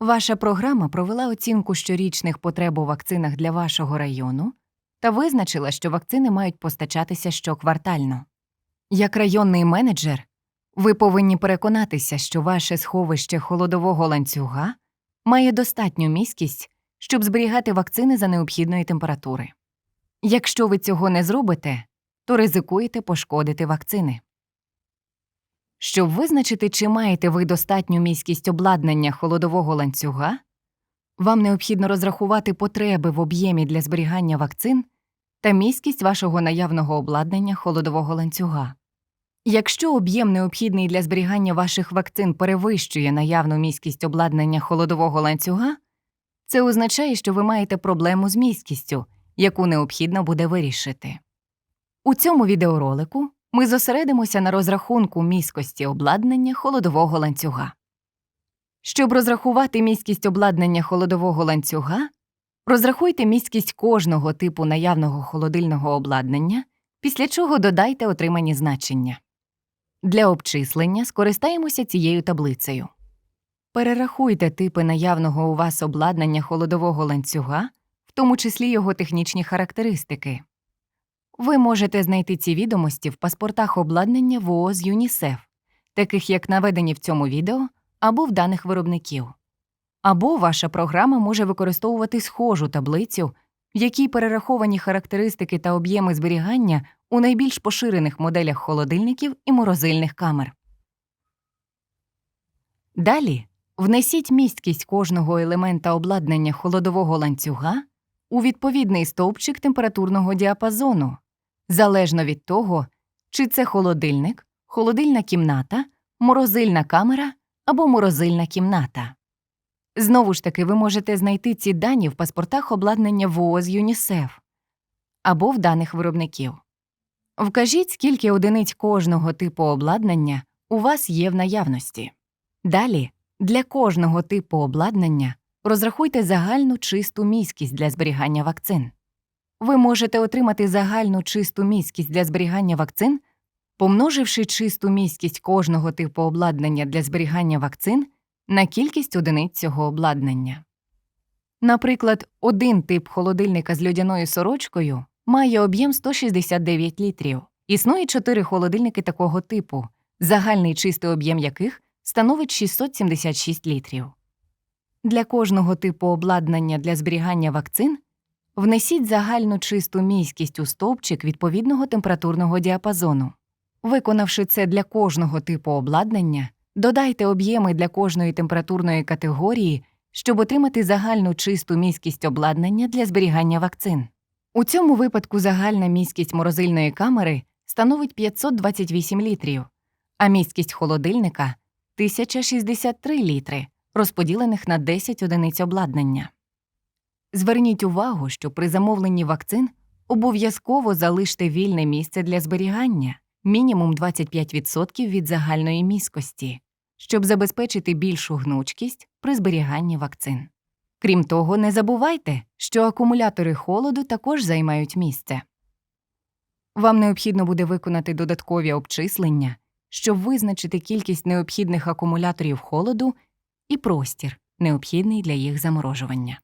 Ваша програма провела оцінку щорічних потреб у вакцинах для вашого району та визначила, що вакцини мають постачатися щоквартально. Як районний менеджер, ви повинні переконатися, що ваше сховище холодового ланцюга має достатню міськість, щоб зберігати вакцини за необхідної температури. Якщо ви цього не зробите, то ризикуєте пошкодити вакцини. Щоб визначити, чи маєте ви достатню міськість обладнання холодового ланцюга, вам необхідно розрахувати потреби в об'ємі для зберігання вакцин та міськість вашого наявного обладнання холодового ланцюга. Якщо об'єм необхідний для зберігання ваших вакцин перевищує наявну міськість обладнання холодового ланцюга, це означає, що ви маєте проблему з міськістю, яку необхідно буде вирішити. У цьому відеоролику ми зосередимося на розрахунку міськості обладнання холодового ланцюга. Щоб розрахувати міськість обладнання холодового ланцюга, розрахуйте міськість кожного типу наявного холодильного обладнання, після чого додайте отримані значення. Для обчислення скористаємося цією таблицею. Перерахуйте типи наявного у вас обладнання холодового ланцюга, в тому числі його технічні характеристики. Ви можете знайти ці відомості в паспортах обладнання ВООЗ ЮНІСЕФ, таких як наведені в цьому відео, або в даних виробників. Або ваша програма може використовувати схожу таблицю, в якій перераховані характеристики та об'єми зберігання у найбільш поширених моделях холодильників і морозильних камер. Далі внесіть місткість кожного елемента обладнання холодового ланцюга у відповідний стовпчик температурного діапазону, залежно від того, чи це холодильник, холодильна кімната, морозильна камера або морозильна кімната. Знову ж таки, ви можете знайти ці дані в паспортах обладнання ВООЗ ЮНІСЕФ або в даних виробників. Вкажіть, скільки одиниць кожного типу обладнання у вас є в наявності. Далі, для кожного типу обладнання розрахуйте загальну чисту міськість для зберігання вакцин. Ви можете отримати загальну чисту міськість для зберігання вакцин, помноживши чисту міськість кожного типу обладнання для зберігання вакцин на кількість одиниць цього обладнання. Наприклад, один тип холодильника з льодяною сорочкою має об'єм 169 літрів. Існує чотири холодильники такого типу, загальний чистий об'єм яких становить 676 літрів. Для кожного типу обладнання для зберігання вакцин внесіть загальну чисту міськість у стовпчик відповідного температурного діапазону. Виконавши це для кожного типу обладнання, додайте об'єми для кожної температурної категорії, щоб отримати загальну чисту міськість обладнання для зберігання вакцин. У цьому випадку загальна міськість морозильної камери становить 528 літрів, а міськість холодильника 1063 літри, розподілених на 10 одиниць обладнання. Зверніть увагу, що при замовленні вакцин обов'язково залиште вільне місце для зберігання мінімум 25% від загальної міськості, щоб забезпечити більшу гнучкість при зберіганні вакцин. Крім того, не забувайте, що акумулятори холоду також займають місце. Вам необхідно буде виконати додаткові обчислення, щоб визначити кількість необхідних акумуляторів холоду і простір, необхідний для їх заморожування.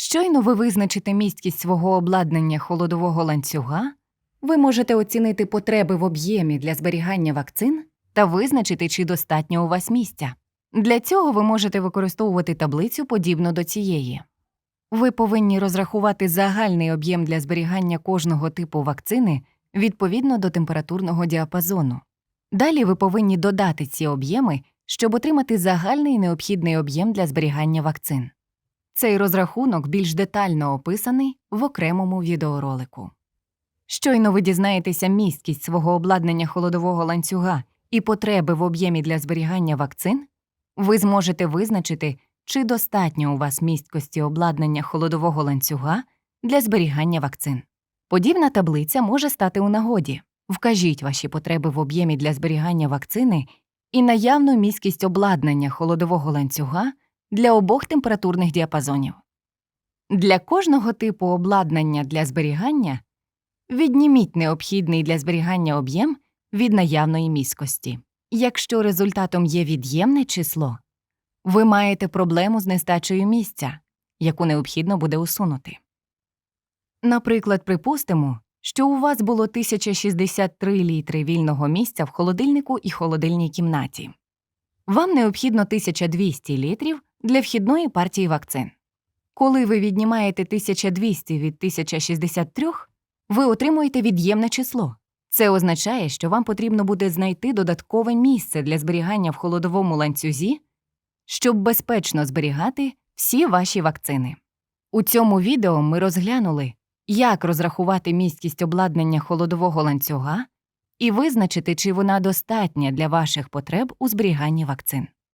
Щойно ви визначите місткість свого обладнання холодового ланцюга, ви можете оцінити потреби в об'ємі для зберігання вакцин та визначити, чи достатньо у вас місця. Для цього ви можете використовувати таблицю подібно до цієї. Ви повинні розрахувати загальний об'єм для зберігання кожного типу вакцини відповідно до температурного діапазону. Далі ви повинні додати ці об'єми, щоб отримати загальний необхідний об'єм для зберігання вакцин. Цей розрахунок більш детально описаний в окремому відеоролику. Щойно ви дізнаєтеся місткість свого обладнання холодового ланцюга і потреби в об'ємі для зберігання вакцин, ви зможете визначити, чи достатньо у вас місткості обладнання холодового ланцюга для зберігання вакцин. Подібна таблиця може стати у нагоді. Вкажіть ваші потреби в об'ємі для зберігання вакцини і наявну міськість обладнання холодового ланцюга для обох температурних діапазонів. Для кожного типу обладнання для зберігання відніміть необхідний для зберігання об'єм від наявної міськості. Якщо результатом є від'ємне число, ви маєте проблему з нестачею місця, яку необхідно буде усунути. Наприклад, припустимо, що у вас було 1063 літри вільного місця в холодильнику і холодильній кімнаті. Вам необхідно 1200 літрів для вхідної партії вакцин. Коли ви віднімаєте 1200 від 1063, ви отримуєте від'ємне число. Це означає, що вам потрібно буде знайти додаткове місце для зберігання в холодовому ланцюзі, щоб безпечно зберігати всі ваші вакцини. У цьому відео ми розглянули, як розрахувати місткість обладнання холодового ланцюга і визначити, чи вона достатня для ваших потреб у зберіганні вакцин.